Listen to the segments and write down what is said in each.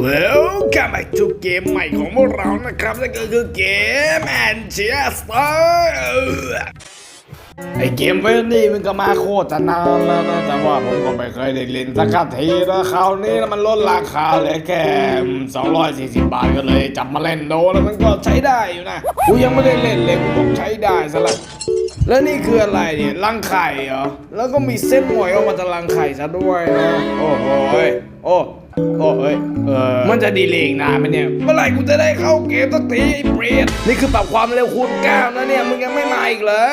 Welcome back to เกมใหม่ของพวกเรานะครับนั่นก็คือเกม Manchester ไอเกมเวลนี่มันก็มาโคตรนานแล้วนะแต่ว่าผมก็ไม่เคยได้เล่นสักทีนะคราวนี้มันลดราคาเหลยแค่240 บาทก็เลยจับมาเล่นโดแล้วมันก็ใช้ได้อยู่นะกูยังไม่ได้เล่นเลยกูต้องใช้ได้ซะละแล้วนี่คืออะไรเนี่ยรังไข่เหรอแล้วก็มีเส้นหวยออกมาจากรังไข่ซะด้วยนะโอ้โหโอ้ โอ้เอ้ยเออมันจะดีเลย์อีกนานไหมเนี่ย เมื่อไหร่กูจะได้เข้าเกมสักทีไอ้เปรตนี่คือปรับความเร็วคูณเก้านะเนี่ยมึงยังไม่มาอีกเหรอ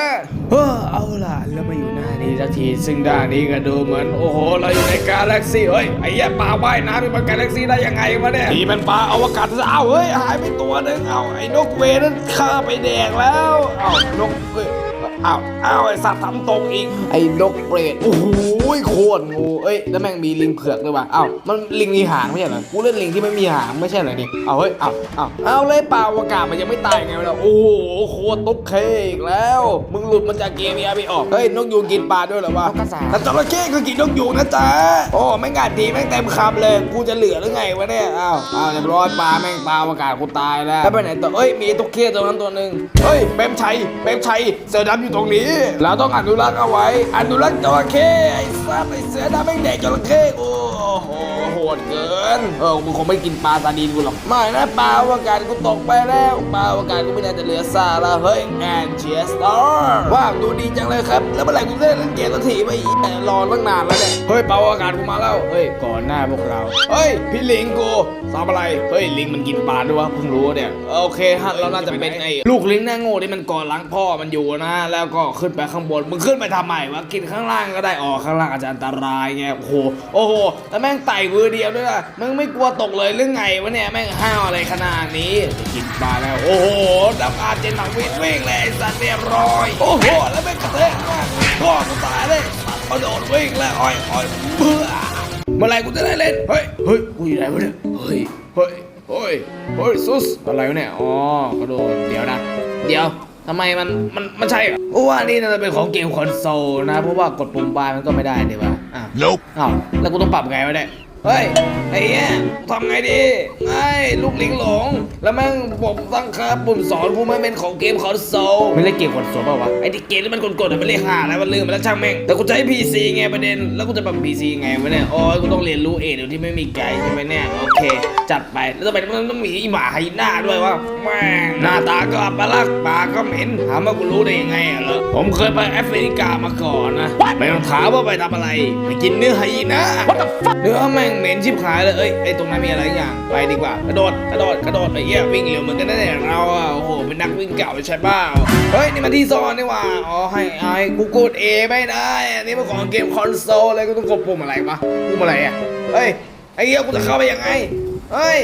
เออเอาล่ะแล้วมาอยู่หน้านี้สักทีซึ่งด้านนี้ก็ดูเหมือนโอ้โหเราอยู่ในกาแล็กซี่เฮ้ยไอ้แย่ปลาว่ายน้ำเป็นกาแล็กซี่ได้ยังไงวะเนี่ยนี่มันปลาอวกาศซะเอาเฮ้ยหายไปตัวหนึงเอาไอ้นกเวนั้นฆ่าไปแดกแล้วเอานกเอ้ยเอาเอาไอ้สัตว์ทำตกอีก ไอ้นกเปรตโอ้โหโคตรงูเอ้ยแล้วแม่งมีลิงเผือกด้วยว่ะเอ้ามันลิงมีหางไม่ใช่เหรอกูเล่นลิงที่ไม่มีหางไม่ใช่เหรอนี่เอาเฮ้ยเอาเอาเอาเลยปลาอวกาศมันยังไม่ตายไงวะเนี่ยโอ้โหโคตรตุ๊กเคอีกแล้ว มึงหลุดมาจากเกมเนี้ไม่ออกเฮ้ยนกยูงกินปลาด้วยเหรอวะนกกระสาแล้วจระเข้ก็กินนกยูงนะจ๊ะโอ้แม่งงานดีแม่งเต็มคำเลยกูจะเหลือหรือไงวะเนี่ยอ้าวอ้าวเรียบร้อยปลาแม่งปลาอากาศกูตายแล้วแล้วไปไหนต่อเอ้ยมีตุ๊กเข้ตัวนั้นตัวหนึ่งเฮ้ยเปรมชัยเปรมชัยเสือดำอยู่ตรงนี้ เราต้องอนุรักษ์เอาไว้ อนุรักษ์จระเข้ไอ้สัตว์ไอ้เสือดำแม่งแดกจระเข้โอ้โห ดเกิน เออมึงคงไม่กินปลาซาดีนกูหรอก ไม่นะปลาอากาศกูตกไปแล้วปลาอากาศกูไม่น่าจะเหลือซาล้วเฮ้ยแอนเชียสตอร์ว้าวดูดีจังเลยครับ แล้วเมื่อไหร่กูจะได้เล่นเกมสักทีไปอีกรอตั้งนานแล้วเนี่ย เฮ้ยปลาอากาศกูมาแล้ว เฮ้ยก่อนหน้าพวกเรา เฮ้ยพี่ลิงกูทำอะไร เฮ้ยลิงมันกินปลาด้วยวะเพิ่งรู้เนี่ย โอเคฮะเราน่าจะเป็นไอ้ลูกลิงหน้าโง่ที่มันก่อล้างพ่อมันอยู่นะ แล้วก็ขึ้นไปข้างบนมึงขึ้นไปทำไมวะกินข้างล่างก็ได้ออกข้างล่างอาจจะอันตรายไงโอ้โหโอ้โหแล้วแม่งไต่มือเดียวด้วยนะมึงไม่กลัวตกเลยหรือไงวะเนี่ย แม่งห้าวอะไรขนาดนี้จะกินปลาแล้ว โอ้โหดับอาเจนหนังวิ่งวิ่งเลยไอ้สัตว์เรียบร้อย โอ้โห แล้วแม่งกระเทกมากพ่อกูตายเลยสัตว์กระโดดวิ่งแล้วอ้อยอ้อยเบื่อเมื่อไหรกูจะได้เล่น เฮ้ย เฮ้ย กูอยู่ไหนวะเนี่ย เฮ้ย เฮ้ย เฮ้ย เฮ้ยซุสอะไรวะเนี่ย อ๋อกระโดด เดี๋ยวนะ เดี๋ยวทำไมมันมันมันใช่เหรอกูว่านี่น่าจะเป็นของเกมคอนโซลนะ เพราะว่ากดปุ่มบายมันก็ไม่ได้ดีวะอะ Nope. อ้าวแล้วกูต้องปรับไงวะเนี่ย เฮ้ย ไอ้เนี้ยทำไงดีไอ้ลูกลิงหลง แล้วแม่งบอกตั้งค่าปุ่มสอนกูไม่เป็นของเกมคอนโซลไม่เล่นเกมคอนโซลเปล่าวะ ไอ้ที่เกมที่มันกดๆอะมันเลขห้าแล้วมันลืมไปแล้วช่างแม่ง แต่กูใช้ PC ไงประเด็น แล้วกูจะปรับ PC ไงวะเนี่ยโอ้ยกูต้องเรียนรู้เองเดี๋ยวที่ไม่มีไกด์ใช่ไหมเนี่ย โอเค จัดไป แล้วทำไมมันต้องมีอีหมาไฮหน้าด้วยวะ แม่ง หน้าตาก็อัปลักษณ์ปากก็เหม็น ถามว่ากูรู้ได้ยังไงอะเหรอ ผมเคยไปแอฟริกามาก่อนนะ ไม่ต้องถามว่าไปทำอะไร ไปกินเนื้อไฮยีน่าเนื้อแม่งเหม็นชิบหายเลยเอ้ยไอ้ตรงนั้นมีอะไรอย่างไปดีกว่ากระโดดกระโดดกระโดดไปเยี่ยวิ่งเร็วเหมือนกันนะเนี่ยเราอะโอ้โหเป็นนักวิ่งเก่าใช่ป่าวเฮ้ยนี่มันที่ซ่อนนี่หว่าอ๋อให้ไอ้กูกดเอไม่ได้อันนี้มันของเกมคอนโซลเลยกูต้องกดปุ่มอะไรวะปุ่มอะไรอะเฮ้ยไอ้เหี้ยกูจะเข้าไปยังไงเฮ้ย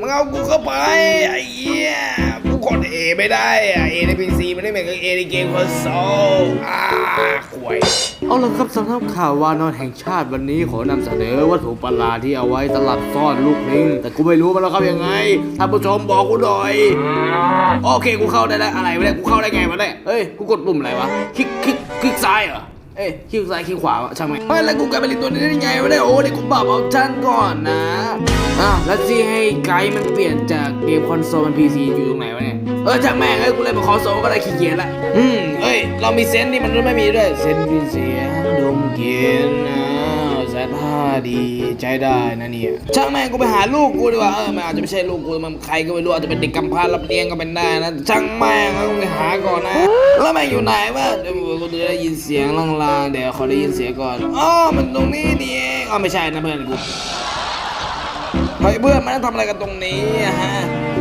มึงเอากูเข้าไปไอ้เหี้ย กดเอไม่ได้อะเอในพีซีมันไม่เหมือนกับเอในเกมคอนโซลอ่าข่วย เอาละครับสำหรับข่าววานอนแห่งชาติวันนี้ขอนำเสนอวัตถุประหลาดที่เอาไว้สลับซ่อนลูกลิงแต่กูไม่รู้มันแล้วครับยังไงท่านผู้ชมบอกกูหน่อยโอเคกูเข้าได้แล้วอะไรวะเนี่ยกูเข้าได้ไงวะเนี่ยเฮ้ยกูกดปุ่มอะไรวะคลิกคลิกคลิกซ้ายเหรอ เอ้ยคลิวซ้ายคลิวขวาวะช่างไหมเฮ้ยแล้วกูกลายเป็นลิงตัวนี้ได้ยังไงวะเนี่ยโอ้เดี๋ยวกูบอกบออปชั่นก่อนนะอ้าวแล้วที่ให้ไกด์มันเปลี่ยนจากเกมคอนโซลเป็นพีซีอยู่ตรงไหนวะเนี่ยเออช่างแม่งเอ้ยกูเล่นมาคอนโซลก็ได้ขี้เกียจละอืมเอ้ยเรามีเซนส์ที่มันไม่มีด้วยเซนส์พิเศษดมกลินนะแซด ผ้าดีใช้ได้นะเนี่ยช่างแม่งกูไปหาลูกกูดีกว่าเออมันอาจจะไม่ใช่ลูกกูมันใครก็ไม่รู้อาจจะเป็นเด็กกำพร้ารับเลี้ยงก็เป็นได้นะช่างแม่งกูไปหาก่อนนะ แล้วแม่งอยู่ไหนวะเดี๋ยวกูจะได้ยินเสียงลางๆเดี๋ยวขอได้ยินเสียงก่อนอ๋อมันตรงนี้นี่เองอ๋อไม่ใช่นะเพื่อนกู เฮ้ยเพื่อนมานั่งทำอะไรกันตรงนี้อะฮะ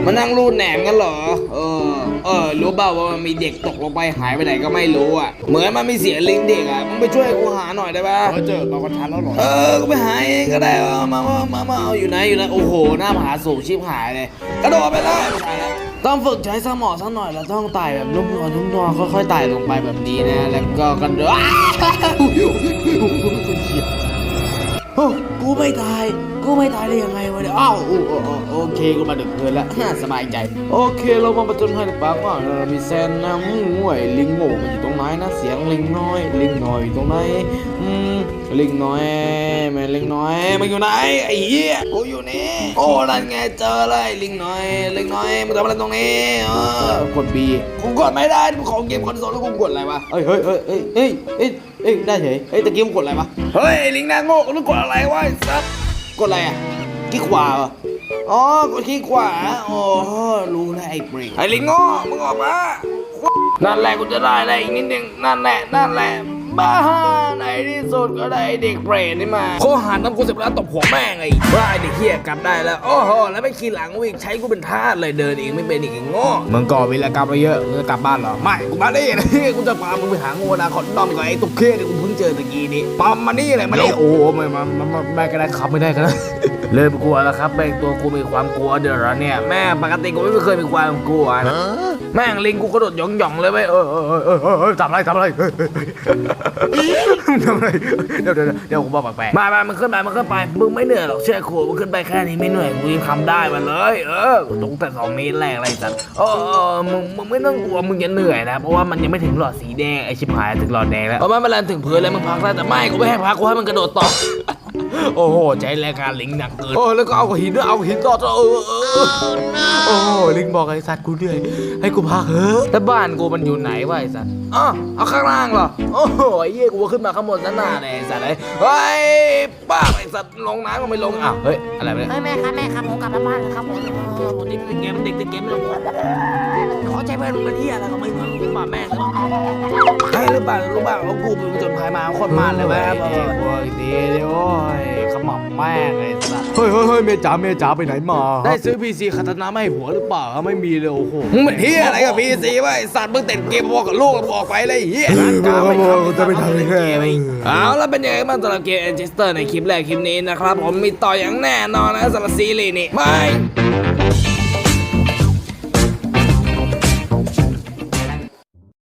มานั่งรูดแหนมกันเหรอ เออ เออ รู้เปล่าว่ามันมีเด็กตกลงไปหายไปไหนก็ไม่รู้อะ เหมือนมันมีเสียงลิงเด็กอะ มึงไปช่วยกูหาหน่อยได้ปะเออเจอเราก็ทันแล้วเหรอ เออ กูไปหาเองก็ได้เออมามามามาเอาอยู่ไหนอยู่ไหนโอ้โห หน้าผาสูงชิบหายเลย กระโดดไปเลยไม่ใช่แล้วต้องฝึกใช้สมองสักหน่อยแล้วต้องไต่แบบนุ่มนวลนุ่มนวลค่อยๆไต่ลงไปแบบนี้นะ แล้วก็กระโดดอ้าวโอ้ กูไม่ตาย กูไม่ตายได้ยังไงวะเนี่ยอ้าวโอ้โอโอเคกูมาดึกเกินแล้วสบายใจ โอเคเรามาประจนภัยในป่าว่าเรามีแซนนะหมูไอ้ลิงโง่มันอยู่ตรงไหนนะเสียงลิงน้อย ลิงน้อยอยู่ตรงไหนอืมลิงน้อยแม่ลิงน้อยมันอยู่ไหนไอ้เหี้ยกูอยู่นี่โอ้นั่นไงเจอเลยลิงน้อย ลิงน้อยมึงทำอะไรตรงนี้เออกดบีกูกดไม่ได้ของเกมคอนโซลแล้วกูกดอะไรวะเฮ้ยเฮ้ยเฮ้ยเฮ้ยเฮ้ยเฮ้ยได้เฉยเฮ้ยตะกี้มึงกดอะไรวะเฮ้ยลิงน้าโง่กูต้องกดอะไรวะซับกดอะไรอะขี้ขวาเหรออ๋อกดขี้ขวาโอ้รู้แล้วไอ้เบรกไอ้ลิงโง่มึงออกมานั่นแหละกูจะได้แล้วอีกนิดนึงนั่นแหละนั่นแหละ บ้าในที่สุดก็ได้ไอ้เด็กเปรตนี่มาโคหารน้ำกูเสร็จแล้วตบหัวแม่งไอ้บ้าไอ้เด็กเฮียกลับได้แล้ว โอ้โห แล้วไม่ขี่หลังวิ่งใช้กูเป็นทาสเลยเดินเองไม่เป็นอีกไอ้โง่มึงก่อวิรกรรมไปเยอะมึงจะกลับบ้านเหรอ ไม่ กูมานี่นะกูจะพามึงไปหางูนาคอนดอมกับไอ้ตุ๊กเคียที่กูเพิ่งเจอตะกี้นี้ปั๊มมานี่เลยมาไม่นี่ได้โอ้โหไม่มาไม่ไม่ไม่ก็ได้ขับไม่ได้ก็ได้เริ่มกลัวแล้วครับแม่งตัวกูมีความกลัวเดี๋ยวแล้วเนี่ยแม่ปกติกูไม่เคยมีความกลัวนะแม่งลิงกูกระโดดหย่องหย่องๆเลยเว้ยเออเออเออเออเออเออเออทำอะไรทำอะไรเฮ้ยเฮ้ยเฮ้ยทำอะไรเดี๋ยวเดี๋ยวเดี๋ยวกูบอกแปลกมามามันขึ้นไปมันขึ้นไปมึงไม่เหนื่อยหรอกเชื่อครูมันขึ้นไปแค่นี้ไม่เหนื่อยกูยังทำได้มาเลย เออตรงแต่สองเมตรแรกอะไรสัตว์เออเออมึงมึงไม่ต้องกลัวมึงจะเหนื่อยนะเพราะว่ามันยังไม่ถึงหลอดสีแดงไอชิบหายถึงหลอดแดงแล้วเออมันเวลาถึงพื้นแล้วมึงพักได้แต่ไม่กูไม่ให้พักกูให้มันกระโดดต่อ โอ้โหใจแรงการลิงหนักเกินโอ้แล้วก็เอาหินด้วยเอาหินต่อต่อเออเออเออๆโอ้โหลิงบอกไอ้สัตว์กูเหนื่อยให้กูพักเถอะแล้วบ้านกูมันอยู่ไหนวะไอ้สัตว์อ๋อเอาข้างล่างเหรอโอ้โหไอ้เหี้ยกูขึ้นมาข้างบนซะหน้าเลยไอ้สัตว์เล ยเฮ้ยป้าไอ้สัตว์ลงน้ำก็ไม่ลงอ้าวเฮ้ยอะไรวะเนี่ย เฮ้ยแม่ครับแม่ครับผมกลับมาบ้านแล้วครับผมเออวันนี้เป็นเกมเด็กติดเกมไม่ลงขอใจเพื่อนมึงเป็นเหี้ยอะไรก็ไม่รู้มาแม่งเลยให้หรือเปล่ารู้เปล่าว่ากูเป็นจนภายมาโคตรมันเลยเว้ยแม่งกูอีกทีเดียวโอ้ยขมับแม่งไอ้สัตว์เฮ้ยเฮ้ยเฮ้ยเมียจ๋าเมียจ๋าไปไหนมาได้ซื้อพีซีคาตานะมาให้ผัวหรือเปล่าไม่มีเลยโอ้โหมึงเป็นเหี้ยอะไรกับพีซีวะไอ้สัตว์มึงติดเกมบอกกับลูกแล้วบอกไปเลยไอ้เหี้ยจะไปทำยังไงเอาแล้วเป็นยังไงบ้างสำหรับเกมแอนเชสเตอร์ในคลิปแรกคลิปนี้นะครับ ผมมีต่ออย่างแน่นอนนะสำหรับซีรีส์นี้ไม่